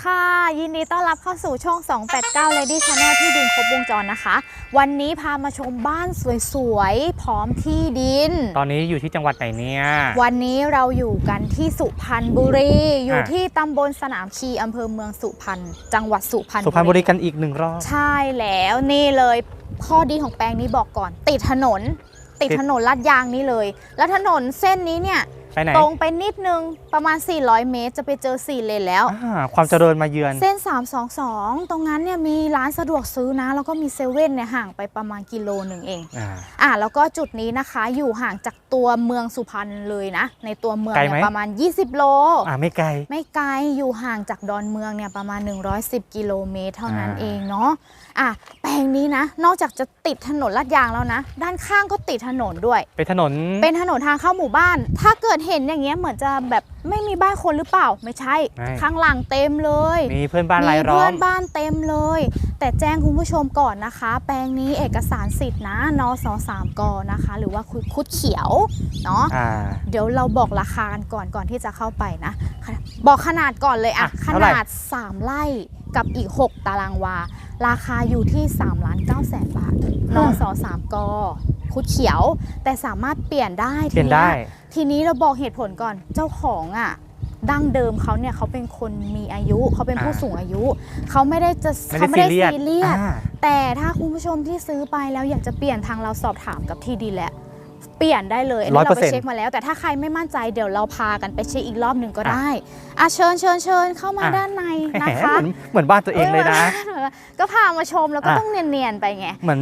สวัสดีค่ะ ยินดีต้อนรับเข้าสู่ช่อง 289 Lady Channel ที่ดินครบวงจรนะคะ วันนี้พามาชมบ้านสวยๆ พร้อมที่ดิน ตอนนี้อยู่ที่จังหวัดไหนเนี่ย วันนี้เราอยู่กันที่สุพรรณบุรี อยู่อะที่ตำบลสนามชีอำเภอเมืองสุพรรณ จังหวัดสุพรรณสุพรรณบุรีกันอีกหนึ่งรอบ ใช่แล้วนี่เลยข้อดีของแปลงนี้บอกก่อน ติดถนน ติดติดถนนลาดยางนี้เลย แล้วถนนเส้นนี้เนี่ย ไปไหน ตรงไปนิดนึงประมาณ 400 เมตร จะไปเจอ 4 เลนแล้ว อ่าความเจริญมาเยือน เส้น 322 ตรงนั้นเนี่ยมีร้านสะดวกซื้อนะ แล้วก็มีเซเว่นเนี่ยห่างไปประมาณกิโลหนึ่งเอง อ่า อะแล้วก็จุดนี้นะคะอยู่ห่างจากตัวเมืองสุพรรณเลยนะ ในตัวเมืองไกลเนี่ไหมยประมาณ 20 โล อ่าไม่ไกล ไม่ไกลอยู่ห่างจากดอนเมืองเนี่ยประมาณ 110 กิโลเมตรเท่านั้นอ่า เองเนาะอะแปลงนี้นะ นอกจากจะ ติดถนนลาดยางแล้วนะ ด้านข้างก็ติดถนนด้วย เป็นถนน เป็นถนนทางเข้าหมู่บ้าน ถ้าเกิดเห็นอย่างเงี้ยเหมือนจะแบบไม่มีบ้านคนหรือเปล่า ไม่ใช่ ไม่ ข้างหลังเต็มเลย มีเพื่อนบ้านรายล้อเพื่อมนบ้านเต็มเลย แต่แจ้งคุณผู้ชมก่อนนะคะ แปลงนี้เอกสารสิทธิ์นะนสสามกนะคะ หรือว่าคุดคุดเขียวเนาะอ่า เดี๋ยวเราบอกราคากันก่อนก่อนที่จะเข้าไปนะ บอกขนาดก่อนเลยอะอะขเท่าไหร่ นาด 3 ไร่กับอีก 6 ตารางวา ราคาอยู่ที่3ล้าน9แสนบาทนสสามกคุดเขียว แต่สามารถเปลี่ยนได้เปลี่ยนได้ ทีนี้เราบอกเหตุผลก่อนเจ้าของอะดั้งเดิมเขาเนี่ยเขาเป็นคนมีอายุเขาเป็นผู้อ่าสูงอายุ เขาไม่ได้จะไม่เขาได้ไม่ได้ซีเรียสซีเรียสอ่าแต่ถ้าคุณผู้ชมที่ซื้อไปแล้วอยากจะเปลี่ยนทางเราสอบถามกับที่ดีแหละ เปลี่ยนได้เลยอันนี้เราไปเช็คมาแล้ว แต่ถ้าใครไม่มั่นใจเดี๋ยวเราพากันไปเช็คอีกรอบหนึ่งก็ได้อะเชิญเชิญเชิญเข้ามาอะด้านในแหมนะคะเหมือนเหมือนบ้านตัวเองเลยนะออก็พามาชมแล้วก็อะต้องเนียนๆไปไงเหมือน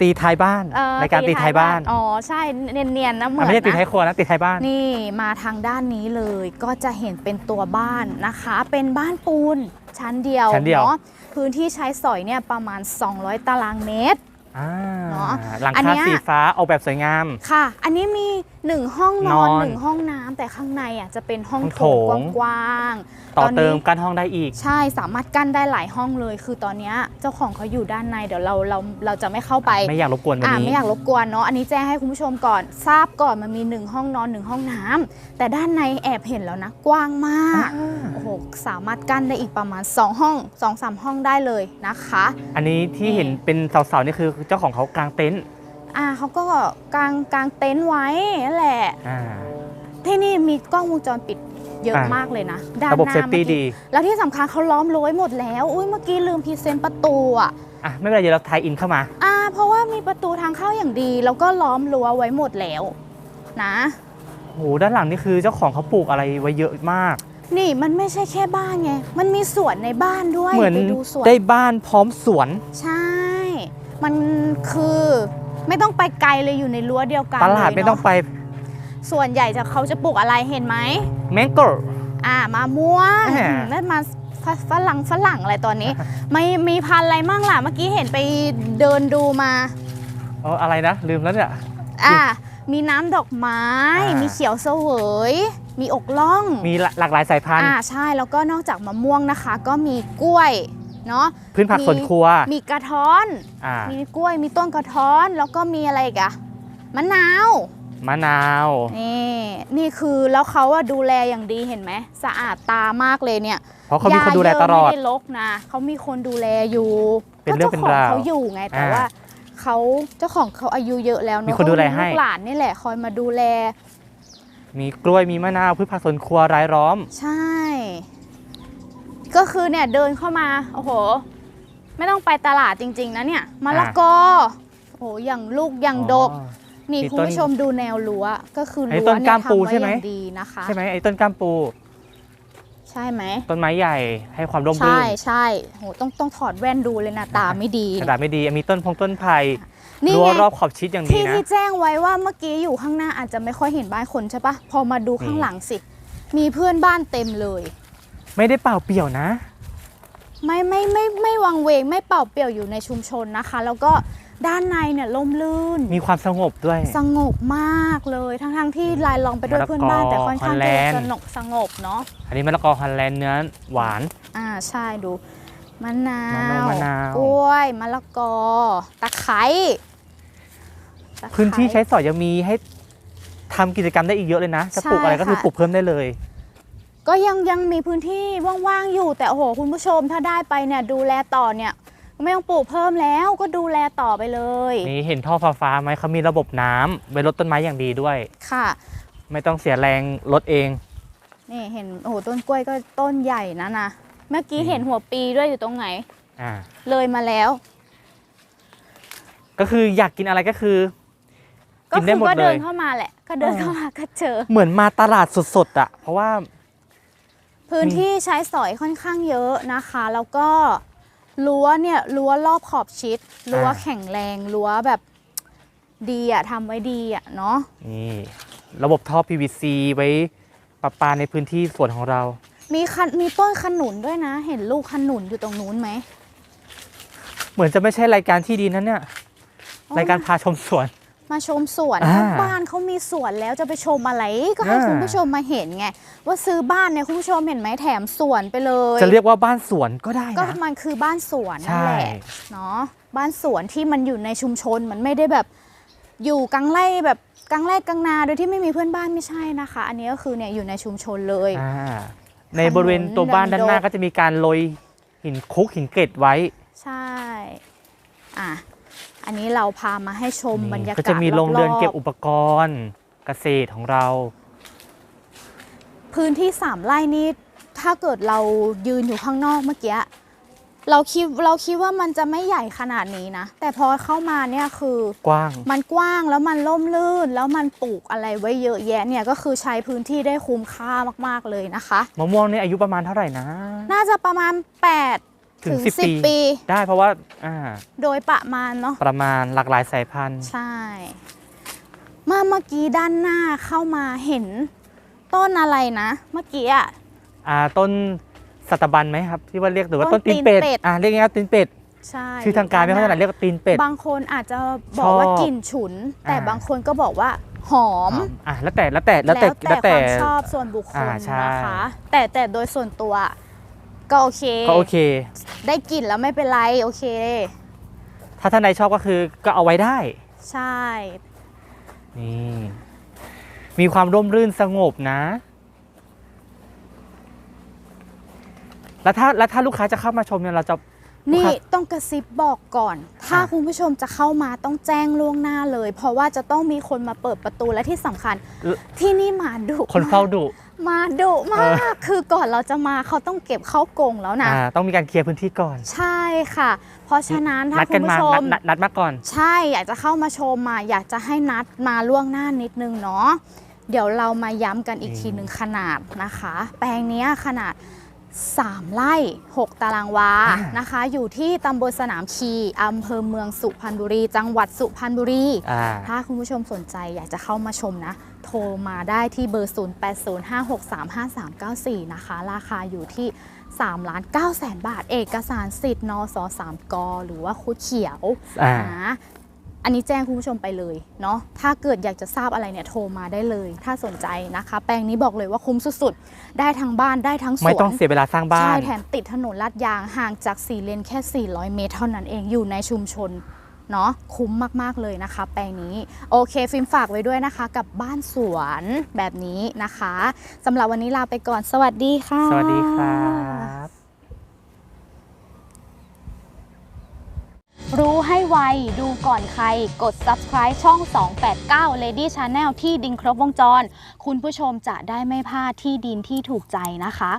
ตีท้ายบ้านเออรายการตีท้ายบ้าน อ๋อใช่เนียนๆนะเหมือะอนไม่ใช่ตีนะท้ายครัวนะตีท้ายบ้าน นี่มาทางด้านนี้เลยก็จะเห็นเป็นตัวบ้านนะคะ เป็นบ้านปูนชั้นเดียวชั้นเดียวเนาะพื้นที่ใช้สอยเนี่ยประมาณ 200 ตารางเมตรอ่าเนอะ หลังอันเนี้คายสีฟ้าออกแบบสวยงาม ค่ะ อันนี้มี 1ห้องนอนนอน1ห้องน้ำแต่ข้างในอะจะเป็นห้องห้องโถโถงงกว้างๆต่อตอนนี้เติมกั้นห้องได้อีก ใช่สามารถกั้นได้หลายห้องเลย คือตอนเนี้ยเจ้าของเขาอยู่ด้านในเดี๋ยวเราเราเราจะไม่เข้าไป ไม่อยากรบกวนวันอ่านี้ ไม่อยากรบกวนเนาะอันนี้แจ้งให้คุณผู้ชมก่อน ทราบก่อนมันมี1ห้องนอน1ห้องน้ำแต่ด้านในแอบเห็นแล้วนะ กว้างมากโอ้โหสามารถกั้นได้อีกประมาณ 2 ห้อง2 3ห้องได้เลยนะคะ อันนี้ที่นี่เห็นเป็นเสาๆนี่คือเจ้าของเขากางเต็นท์ อ่าเขาก็กางกางเต็นท์ไว้นั่นแหละ อ่า ที่นี่มีกล้องวงจรปิดเยอะอะ มากเลยนะด้านระบบหน้าเซฟตี้มื่อกี้ดี แล้วที่สำคัญเขาล้อมรั้วไว้หมดแล้ว อุ้ยเมื่อกี้ลืมพรีเซนต์ประตูอะ อะ ไม่เป็นไรเดี๋ยวเราไทยอินเข้ามา อ่าเพราะว่ามีประตูทางเข้าอย่างดี แล้วก็ล้อมรั้วไว้หมดแล้วนะ โห ด้านหลังนี่คือเจ้าของเขาปลูกอะไรไว้เยอะมาก นี่มันไม่ใช่แค่บ้านไง มันมีสวนในบ้านด้วยเหมือนไปดูสวนได้บ้านพร้อมสวน ใช่ มันคือ ไม่ต้องไปไกลเลยอยู่ในรั้วเดียวกันตลาดเยไม่ต้องเนะไป ส่วนใหญ่จะเขาจะปลูกอะไรเห็นไหมแมงโกรอ่ามาม่วงอ่า นั่นมาฝฝรั่งฝรั่งอะไรตอนนี้ ไม่มีพันธุ์อะไรมั่งล่ะเมื่อกี้เห็นไปเดินดูมา เอออะไรนะลืมแล้วเนี่ย อ่ามีน้ำดอกไม้ อ่ามี มีเขียวเสวย มีอกล่องมีหลากหลายสายพันธุ์ อ่าใช่แล้วก็นอกจากมะม่วงนะคะ ก็มีกล้วย เนาะพื้นผักมีสวนครัว มีกระท้อนอ่ามีกล้วยมีต้นกระท้อนแล้วก็มีอะไรอีกอะมะนาวมะนาวนี่นี่คือแล้วเขาอะดูแลอย่างดีเห็นไหมสะอาดตามากเลยเนี่ย เพราะเขามีคนดูแลตลอดหญ้าเยะไม่ได้รกนะเขามีคนดูแลอยู่เป็นเรื่องก็เป็นจ้าของราวเขาอยู่ไงแต่อ่าว่าเขาเจ้าของเขาอายุเยอะแล้วเนมีอะคนดูแลให้ลูกหลานนี่แหละคอยมาดูแล มีกล้วยมีมะนาวพืชผักสวนครัวรายล้อม ใช่ ก็คือเนี่ยเดินเข้ามา โอ้โห ไม่ต้องไปตลาดจริง ๆ นะเนี่ยมะละกอโอ้โหอย่างลูกอย่างดก อ๋อ นี่มีคุณต้นผู้ชมดูแนวรั้วก็คือไอ้รั้ต้วนเนี่ยกล้ามปูทำไว้ใช่ไหมอย่างดีนะคะ ใช่ไหมไอ้ต้นกล้ามปู ใช่ไหม ต้นไม้ใหญ่ให้ความร่มรื่ใช่นใช่โหต้องต้องถอดแว่นดูเลยนะตาไม่ดีกระดาษไม่ดีมีต้นพงต้นไผ่นี่รั้วไงรอบขอบชิดอย่างดีที่นะ ที่แจ้งไว้ว่าเมื่อกี้อยู่ข้างหน้าอาจจะไม่ค่อยเห็นบ้านคนใช่ปะพอมาดูข้างนี่หลังสิ มีเพื่อนบ้านเต็มเลย ไม่ได้เปล่าเปลี่ยวนะ ไม่ไม่ไม่ไม่วังเวงไม่เปล่าเปลี่ยวอยู่ในชุมชนนะคะ แล้วก็ด้านในเนี่ยล่มลื่น มีความสงบด้วย สงบมากเลยทั้งทั้งๆที่รายล้อมไปด้วยมะละกอเพื่อนบ้านแต่ค่อนข้างฮอลแลจะนด์สงบสงบเนาะอันนี้มะละกอฮอลแลนด์เนื้อหวาน อ่าใช่ดูมะนามะนาววมะนาว กล้วยมะละกอ ตะไคร้ตะไคร้ พื้นที่ใช้สอยยังมีให้ทำกิจกรรมได้อีกเยอะเลยนะ จะปลูกอะไรก็คือใช่ค่ะ ปลูกเพิ่มได้เลย ก็ยังยังมีพื้นที่ว่างๆอยู่ แต่โอ้โหคุณผู้ชมถ้าได้ไปเนี่ยดูแลต่อเนี่ยไม่ต้องปลูกเพิ่มแล้วก็ดูแลต่อไปเลย นี่เห็นท่อฟ้าๆไหมเขามีระบบน้ำไว้ลดต้นไม้อย่างดีด้วย ค่ะ ไม่ต้องเสียแรงลดเอง นี่เห็นโอ้โหต้นกล้วยก็ต้นใหญ่นะนะเมื่อกี้อืมเห็นหัวปีด้วยอยู่ตรงไหน อ่า เลยมาแล้ว ก็คืออยากกินอะไรก็คือก็กินคืได้อหมดก็เลเดินยเข้ามาแหละ ก็เดินเออเข้ามาก็เจอ เหมือนมาตลาดสดๆอะเพราะว่า พื้นที่ใช้สอยค่อนข้างเยอะนะคะ แล้วก็รั้วเนี่ยรั้วรอบขอบชิดรั้วอ่าแข็งแรงรั้วแบบดีอะทำไว้ดีอะเนาะนี่ระบบท่อ PVC ไว้ประปาในพื้นที่สวนของเรา มีคันมีต้นขนุนด้วยนะ เห็นลูกขนุนอยู่ตรงนู้นไหมเหมือนจะไม่ใช่รายการที่ดีนั้นเนี่ยอ๋อรายการพาชมสวน มาชมสวนอ่าบ้านเขามีสวนแล้วจะไปชมอะไรก็ให้อ่าคุณผู้ชมมาเห็นไง ว่าซื้อบ้านเนี่ยคุณผู้ชมเห็นไหมแถมสวนไปเลย จะเรียกว่าบ้านสวนก็ได้ก็นะ มันคือบ้านสวนนั่นใช่แหละเนาะบ้านสวนที่มันอยู่ในชุมชนมันไม่ได้แบบอยู่กลางไร่แบบกลางไร่กลางนาโดยที่ไม่มีเพื่อนบ้านไม่ใช่นะคะ อันนี้ก็คือเนี่ยอยู่ในชุมชนเลย อ่าในบริเวณตัวบ้านด้านหน้าเดินโดก็จะมีการโรยหินคลุกหินเกล็ดไว้ ใช่ อะ อันนี้เราพามาให้ชมบรรยากาศก็จะมีโรงเรือนเก็บๆอุปกรณ์เกษตรของเรา พื้นที่สามไร่นี้ถ้าเกิดเรายืนอยู่ข้างนอกเมื่อกี้เราคิดเราคิดว่ามันจะไม่ใหญ่ขนาดนี้นะ แต่พอเข้ามาเนี่ยคือกว้างมันกว้างแล้วมันล่มลื่น แล้วมันปลูกอะไรไว้เยอะแยะเนี่ยก็คือใช้พื้นที่ได้คุ้มค่ามากๆเลยนะคะมะม่วงนี่อายุประมาณเท่าไหร่นะ น่าจะประมาณ 8 ถึถึงง10 10 ปี ได้เพราะว่าอ่าโดยประมาณเนาะประมาณหลากหลายสายพันธุ์ ใช่เมื่อเมื่อกี้ด้านหน้าเข้ามาเห็นต้นอะไรนะ เมื่อกี้อะอ่าต้นสัตบันไหมครับ ที่ว่าเรียกหรือว่าต้ต้นนตีนเป็ดตีนเป็ดอ่าเรียกง่ายๆตีนเป็ดใช่ชื่อทางการไม่ค่อยถนัดเรียกว่าตีนเป็ด บางคนอาจจะบอกว่าชอบกลิ่นฉุน แต่อ่าบางคนก็บอกว่าหอมอ่าแล้วแต่แล้วแต่แล้วแต่แล้วแต่ความชอบส่วนบุคคลอ่าใช่นะคะ แต่แต่โดยส่วนตัว ก็โอเคก็โอเค ได้กลิ่นแล้วไม่เป็นไรโอเค ถ้าท่านใดชอบก็คือก็เอาไว้ได้ใช่ นี่มีความร่มรื่นสงบนะ แล้วถ้าแล้วถ้าลูกค้าจะเข้ามาชมเนี่ยเราจะ นี่ครับต้องกระซิบบอกก่อน ถ้าอะ คุณผู้ชมจะเข้ามาต้องแจ้งล่วงหน้าเลย เพราะว่าจะต้องมีคนมาเปิดประตูและที่สำคัญ ที่นี่หมาดุคนเฝ้าดุห มาดุมาเออกคือก่อนเราจะมาเขาต้องเก็บเข้ากรงแล้วนะอ่าต้องมีการเคลียร์พื้นที่ก่อน ใช่ค่ะ เพราะฉะนั้นถ้านัดคุกัณนผู้มาชนัมดนัดนัดมาก่อน ใช่อยากจะเข้ามาชมมาอยากจะให้นัดมาล่วงหน้านิดนึงเนาะ เดี๋ยวเรามาย้ำกันอีกอืมทีหนึ่งขนาดนะคะ แปลงเนี้ยขนาด3ไร่ 6 ตารางวานะคะ อยู่ที่ตำบลสนามคีอำเภอเมืองสุพรรณบุรี จังหวัดสุพรรณบุรีอ่าถ้าคุณผู้ชมสนใจอยากจะเข้ามาชมนะ โทรมาได้ที่เบอร์ 0805635394 นะคะ ราคาอยู่ที่3ล้าน9แสนบาท เอกสารสิทธิ์นส3ก หรือว่าคุดเขียวอ่านะอันนี้แจ้งคุณผู้ชมไปเลยเนาะ ถ้าเกิดอยากจะทราบอะไรเนี่ยโทรมาได้เลย ถ้าสนใจนะคะ แปลงนี้บอกเลยว่าคุ้มสุดๆ ได้ทั้งบ้านได้ทั้งสวน ไม่ต้องเสียเวลาสร้างบ้าใช่นแถมติดถนนลาดยางห่างจาก4เลนแค่ 400 เมตรเท่านั้นเอง อยู่ในชุมชน เนาะคุ้มมากๆเลยนะคะ แปลงนี้โอเค ฟิล์มฝากไว้ด้วยนะคะ กับบ้านสวนแบบนี้นะคะสำหรับวันนี้ลาไปก่อนสวัสดีค่ะ สวัสดีครับรู้ให้ไว ดูก่อนใคร กด subscribe ช่อง 289 Lady Channel ที่ดินครบวงจร คุณผู้ชมจะได้ไม่พลาดที่ดินที่ถูกใจนะคะ